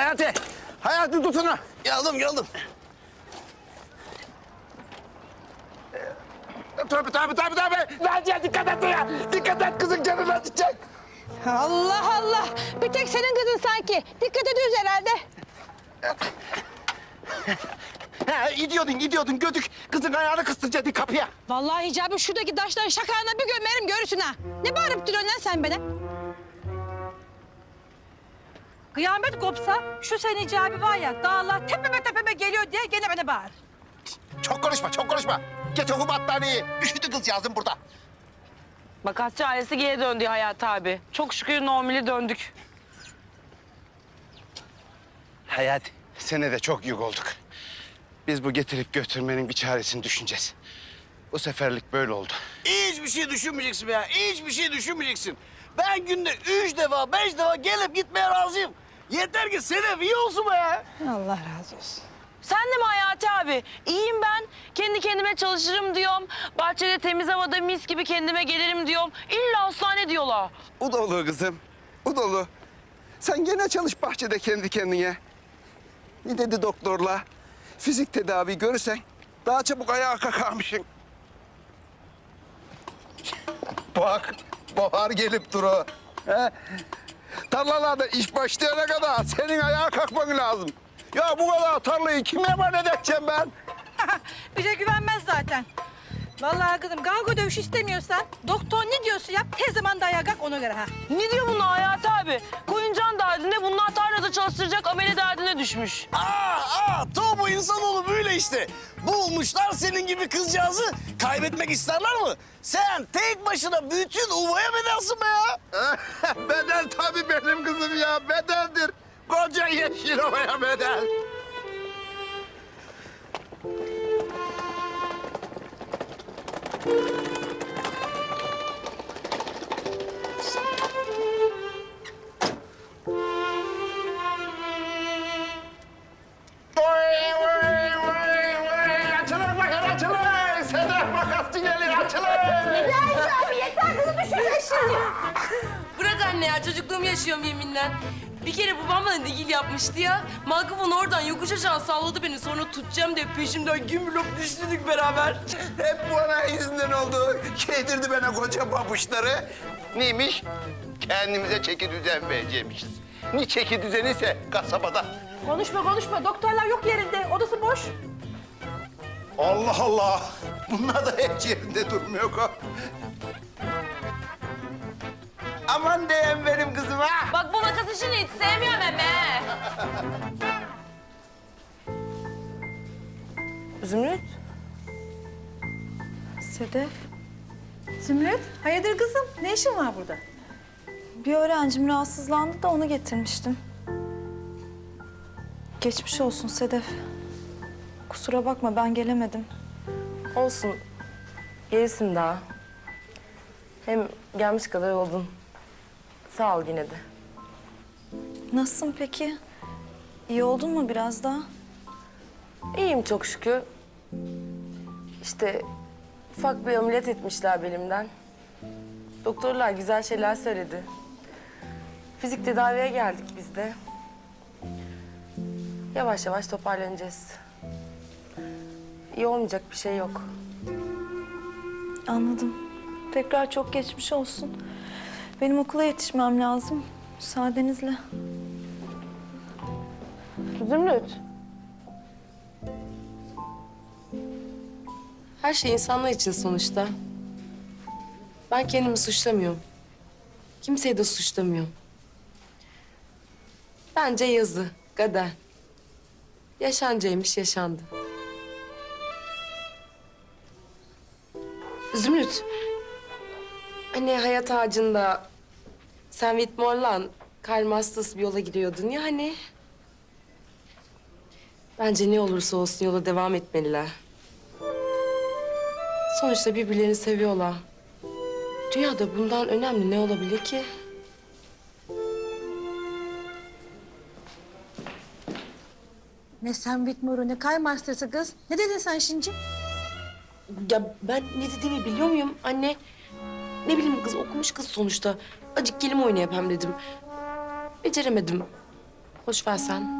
Hayati. Hayati tutuna. Geldim geldim. Tabii tabii tabii tabii. Naciye dikkat et ya. Dikkat et kızın canını acıtacak. Allah Allah. Bir tek senin kızın sanki. Dikkat ediyoruz herhalde. He, gidiyordun gidiyordun gödük. Kızın ayağını kıstıracaktı kapıya. Vallahi icabı şuradaki taşların şakağına bir gömerim görürsün ha. Ne bağırıp duruyorsun lan sen bana? Kıyamet kopsa şu sen icabı var ya dağlar tepeme tepeme geliyor diye gene bana bağır. Çok konuşma çok konuşma. Getir o battaniyeyi. Üşüdü kız yazdım burada. Makasçı ailesi geri döndü Hayat abi. Çok şükür normali döndük. Hayat sene de çok yük olduk. Biz bu getirip götürmenin bir çaresini düşüneceğiz. Bu seferlik böyle oldu. Hiçbir şey düşünmeyeceksin ya. Hiçbir şey düşünmeyeceksin. Ben günde üç defa, beş defa gelip gitmeye razıyım. Yeter ki Sedef iyi olsun be. Allah razı olsun. Sen de mi Hayati abi? İyiyim ben. Kendi kendime çalışırım diyorum. Bahçede temiz havada mis gibi kendime gelirim diyorum. İlla hastane diyorlar. O dolu kızım. O dolu. Sen gene çalış bahçede kendi kendine. Ne dedi doktorla? Fizik tedavi görürsen daha çabuk ayağa kalkarmışsın. Bak, bahar gelip duru. He? Tarlalarda iş başlayana kadar senin ayağa kalkman lazım. Ya bu kadar tarlayı kime emanet edeceğim ben? Bize güvenmez zaten. Vallahi kızım kavga dövüş istemiyorsan doktor ne diyorsa yap tez zamanda ayağa kalk ona göre ha. Ne diyor bunlar Hayati abi? Koyuncan derdinde bunlar tarlada çalıştıracak amele derdine düşmüş. Aa, aa, to bu insanoğlu böyle işte. Bulmuşlar senin gibi kızcağızı. Kaybetmek isterler mi? Sen tek başına bütün uvaya bedelsin be ya. bedel tabii benim kızım ya, bedeldir. Koca yeşil ovaya bedel. Bırak anne ya çocukluğumu yaşıyorum yeminle. Bir kere babam bana digil yapmıştı ya. Malkafon oradan yokuş aşağı salladı beni. Sonra tutacağım diye peşimden gümrük düştük beraber. Hep bana yüzünden oldu. Yedirdi bana koca babuşları. Neymiş? Kendimize çeki düzen vereceğimişiz. Ne çeki düzeni ise kasabada. Konuşma konuşma doktorlar yok yerinde odası boş. Allah Allah. Bunlar da hiç yerinde durmuyor. Aman diyeyim benim kızım ha. Bak bu makas işini hiç sevmiyorum eme. Zümrüt. Sedef, Zümrüt hayırdır kızım ne işin var burada? Bir öğrencim rahatsızlandı da onu getirmiştim. Geçmiş olsun Sedef. Kusura bakma ben gelemedim. Olsun. Gelirsin daha. Hem gelmiş kadar oldun. Sağ ol yine de. Nasılsın peki? İyi oldun mu biraz daha? İyiyim çok şükür. İşte ufak bir ameliyat etmişler belimden. Doktorlar güzel şeyler söyledi. Fizik tedaviye geldik biz de. Yavaş yavaş toparlanacağız. İyi olmayacak bir şey yok. Anladım. Tekrar çok geçmiş olsun. Benim okula yetişmem lazım. Müsaadenizle. Zümrüt. Her şey insanlar için sonuçta. Ben kendimi suçlamıyorum. Kimseyi de suçlamıyorum. Bence yazı, kader. Yaşancaymış, yaşandı. Zümrüt. Hani hayat ağacında sen Whitmore'la Karl Masters bir yola giriyordun ya hani. Bence ne olursa olsun yola devam etmeliler. Sonuçta birbirlerini seviyorlar. Dünyada bundan önemli ne olabilir ki? Ne sen Whitmore'u ne Kay Masters'ı kız. Ne dedin sen şimdi? Ya ben ne dediğimi biliyor muyum anne? Ne bileyim kız okumuş kız sonuçta. Acık kelime oynayıp hem dedim. Beceremedim. Boş ver sen.